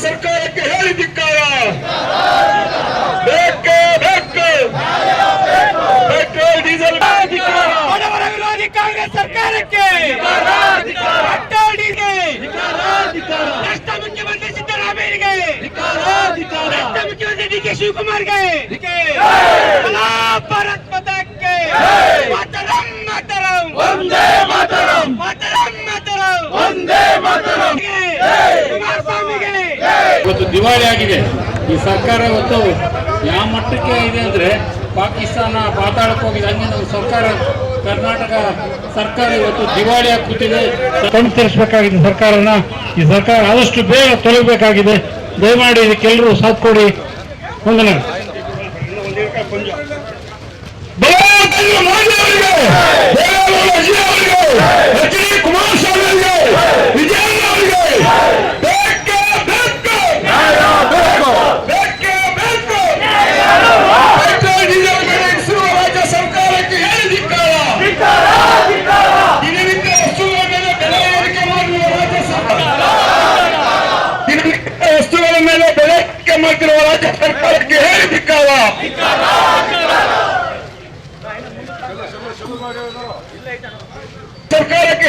ಸರ್ಕಾರಕ್ಕೆ ಹೇಳಿ ಧಿಕ್ಕಾರ ಬೇಕು ಬೇಕು. ಪೆಟ್ರೋಲ್ ಡೀಸೆಲ್ ಬಡವರ ವಿರೋಧಿ ಕಾಂಗ್ರೆಸ್ ಸರ್ಕಾರಕ್ಕೆ ಪೆಟ್ರೋಲ್ ಡೀಸೆಲ್ ಭ್ರಷ್ಟ ಮುಖ್ಯಮಂತ್ರಿ ಸಿದ್ದರಾಮಯ್ಯಗೆ ಭ್ರಷ್ಟ ಮುಖ್ಯಮಂತ್ರಿ ಡಿ ಕೆ ಶಿವಕುಮಾರ್ಗೆ ಕಲಾ ಭಾರತ್ ಇವತ್ತು ದಿವಾಳಿ ಆಗಿದೆ. ಈ ಸರ್ಕಾರ ಇವತ್ತು ಯಾವ ಮಟ್ಟಕ್ಕೆ ಇದೆ ಅಂದರೆ ಪಾಕಿಸ್ತಾನ ಪಾತಾಳಕ್ಕೆ ಹೋಗಿದೆ. ಹಂಗೆ ನಮ್ಮ ಸರ್ಕಾರ, ಕರ್ನಾಟಕ ಸರ್ಕಾರ ಇವತ್ತು ದಿವಾಳಿ ಕೂತಿದೆ ಕಣ್ಣು ತರಿಸಬೇಕಾಗಿದೆ ಸರ್ಕಾರನ. ಈ ಸರ್ಕಾರ ಆದಷ್ಟು ಬೇಗ ತೊಲಗಬೇಕಾಗಿದೆ. ದಯಮಾಡಿ ಇದಕ್ಕೆಲ್ಲರೂ ಸಾಥ್ ಕೊಡಿ. ವಂದನೆ. ಏರಿಕೆ ಮಾಡ್ತಿರುವ ರಾಜ್ಯ ಸರ್ಕಾರಕ್ಕೆ ಹೇಳಿ ಧಿಕ್ಕಾರ. ಸರ್ಕಾರಕ್ಕೆ